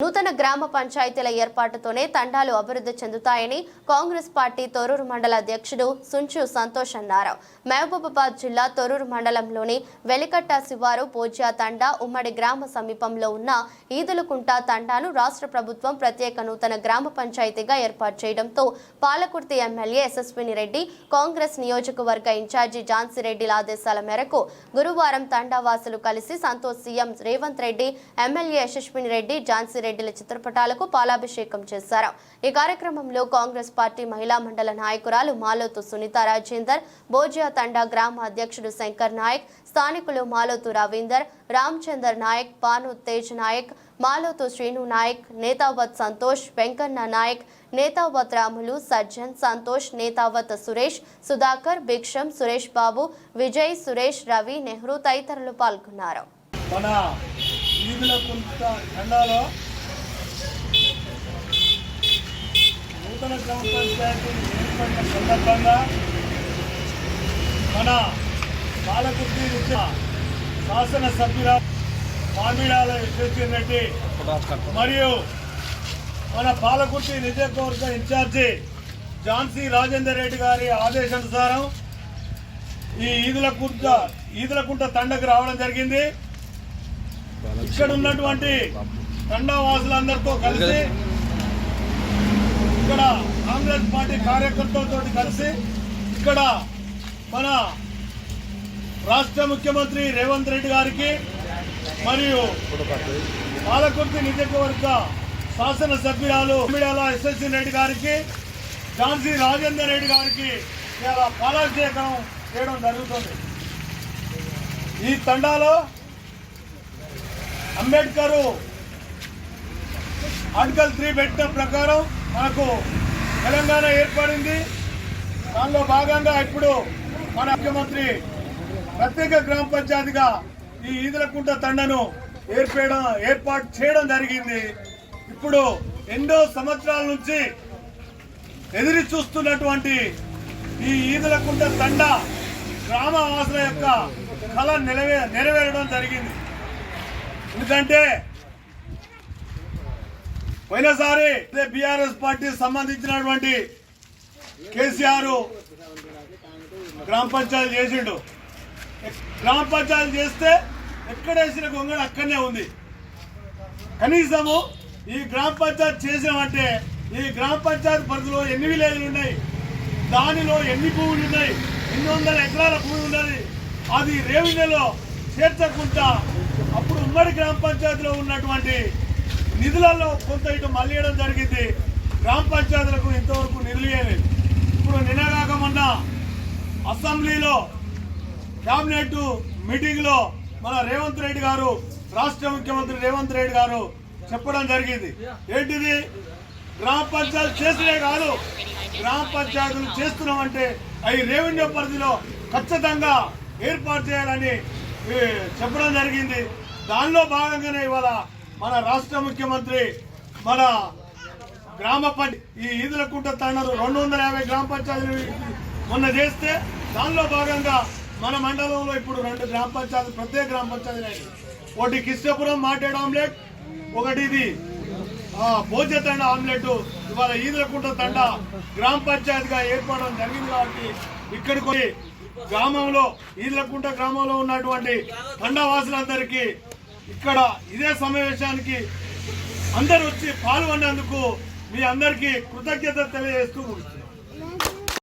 నూతన గ్రామ పంచాయతీల ఏర్పాటుతోనే తండాలు అభివృద్ధి చెందుతాయని కాంగ్రెస్ పార్టీ తొరూరు మండల అధ్యక్షుడు సుంచు సంతోష్ అన్నారు. మహబూబాబాద్ జిల్లా తొరూరు మండలంలోని వెలికట్ట శివారు పోజ్యా తండా ఉమ్మడి గ్రామ సమీపంలో ఉన్న ఈదులకుంట తండాను రాష్ట్ర ప్రభుత్వం ప్రత్యేక నూతన గ్రామ పంచాయతీగా ఏర్పాటు చేయడంతో పాలకుర్తి ఎమ్మెల్యే యశస్విని రెడ్డి కాంగ్రెస్ నియోజకవర్గ ఇన్ఛార్జి ఝాన్సీ రెడ్డిల ఆదేశాల మేరకు గురువారం తండావాసులు కలిసి సంతోష్ సీఎం రేవంత్ రెడ్డి ఎమ్మెల్యే యశస్విని రెడ్డి జాన్సీ రెడ్డిల చిత్రపటాలకు పాలాభిషేకం చేశారు. ఈ కార్యక్రమంలో కాంగ్రెస్ పార్టీ మహిళా మండల నాయకురాలు మాలోతు సునీత రాజేందర్ బోజియా తండా గ్రామ అధ్యక్షుడు శంకర్ నాయక్ స్థానికులు మాలోతు రవీందర్ రామచందర్ నాయక్ పాను తేజ్ నాయక్ మాలోతు శ్రీను నాయక్ నేతావత్ సంతోష్ వెంకన్న నాయక్ నేతావత్ రాములు సజ్జన్ సంతోష్ నేతావత్ సురేష్ సుధాకర్ భిక్షం సురేష్ బాబు విజయ్ సురేష్ రవి నెహ్రూ తదితరులు పాల్గొన్నారు. మన ఈదుల కుంట తండాలో నూతన గ్రామ పంచాయతీ ఏర్పడిన సందర్భంగా మన బాలకుర్తి శాసనసభ్యుల మామిడాల విశ్వేశ్వర రెడ్డి మరియు మన పాలకుర్తి నియోజకవర్గ ఇన్ఛార్జి ఝాన్సీ రాజేందర్ రెడ్డి గారి ఆదేశానుసారం ఈ ఈదులకుంట ఈదులకుంట తండకు రావడం జరిగింది. ఇక్కడ ఉన్నటువంటి తండా వాసులందరితో కలిసి ఇక్కడ కాంగ్రెస్ పార్టీ కార్యకర్తలతో కలిసి ఇక్కడ మన రాష్ట్ర ముఖ్యమంత్రి రేవంత్ రెడ్డి గారికి మరియు పాలకుర్తి నియోజకవర్గ శాసనసభ్యురాలు మీడియాల ఎస్ఎస్సి రెడ్డి గారికి ఝాన్సీ రాజేందర్ రెడ్డి గారికి ఇలా పాలాభిషేకం చేయడం జరుగుతుంది. ఈ తండాలో అంబేద్కర్ ఆర్టికల్ త్రీ పెట్టిన ప్రకారం మనకు తెలంగాణ ఏర్పడింది. దానిలో భాగంగా ఇప్పుడు మన ముఖ్యమంత్రి ప్రత్యేక గ్రామ పంచాయతీగా ఈ ఈదలకుంట తండను ఏర్పేయడం ఏర్పాటు చేయడం జరిగింది. ఇప్పుడు ఎన్నో సంవత్సరాల నుంచి ఎదురు చూస్తున్నటువంటి ఈ ఈదులకుంట తండ గ్రామవాసుల యొక్క కళ నెరవే నెరవేరడం జరిగింది. ఎందుకంటే పోయినసారి బీఆర్ఎస్ పార్టీ సంబంధించినటువంటి కేసీఆర్ గ్రామ పంచాయతీ చేసిండు. గ్రామ పంచాయతీ చేస్తే ఎక్కడేసిన గొంగళ అక్కడనే ఉంది. కనీసము ఈ గ్రామ పంచాయతీ చేసినామంటే ఈ గ్రామ పంచాయతీ పరిధిలో ఎన్ని విలేజ్లు ఉన్నాయి? దానిలో ఎన్ని భూములు ఉన్నాయి? ఎన్ని వందల ఎకరాల భూమి ఉన్నది? అది రెవెన్యూలో చేర్చకుండా అప్పుడు ఉమ్మడి గ్రామ పంచాయతీలో ఉన్నటువంటి నిధులలో కొంత ఇటు మళ్ళీయడం జరిగింది. గ్రామ పంచాయతీలకు ఇంతవరకు నిధులు ఇప్పుడు నిన్నగాక మొన్న అసెంబ్లీలో క్యాబినెట్ మీటింగ్లో మన రేవంత్ రెడ్డి గారు రాష్ట్ర ముఖ్యమంత్రి రేవంత్ రెడ్డి గారు చెప్పడం జరిగింది. ఏంటిది? గ్రామ పంచాయతీ చేసినే కాదు. గ్రామ పంచాయతీలు చేస్తున్నామంటే అవి రెవెన్యూ పరిధిలో ఖచ్చితంగా ఏర్పాటు చేయాలని చెప్పడం జరిగింది. దానిలో భాగంగానే ఇవాళ మన రాష్ట్ర ముఖ్యమంత్రి మన గ్రామ పంచాయతీ ఈ ఈదులకుంట తండలు రెండు వందల యాభై గ్రామ పంచాయతీలు మొన్న చేస్తే దానిలో భాగంగా మన మండలంలో ఇప్పుడు రెండు గ్రామ పంచాయతీ ప్రత్యేక గ్రామ పంచాయతీలు ఒకటి కిష్టపురం మాటేడు ఆమ్లెట్ ఒకటి ఇది ఆ, భోజ్య తండ ఆమ్లెట్. ఇవాళ ఈదులకుంట తండ గ్రామ పంచాయతీగా ఏర్పడడం జరిగింది కాబట్టి ఇక్కడికి గ్రామంలో ఈదులకుంట గ్రామంలో ఉన్నటువంటి తండవాసులందరికీ ఇక్కడ ఇదే సమావేశానికి అందరూ వచ్చి పాల్గొన్నందుకు మీ అందరికీ కృతజ్ఞత తెలియజేస్తూ ముగిస్తున్నాను.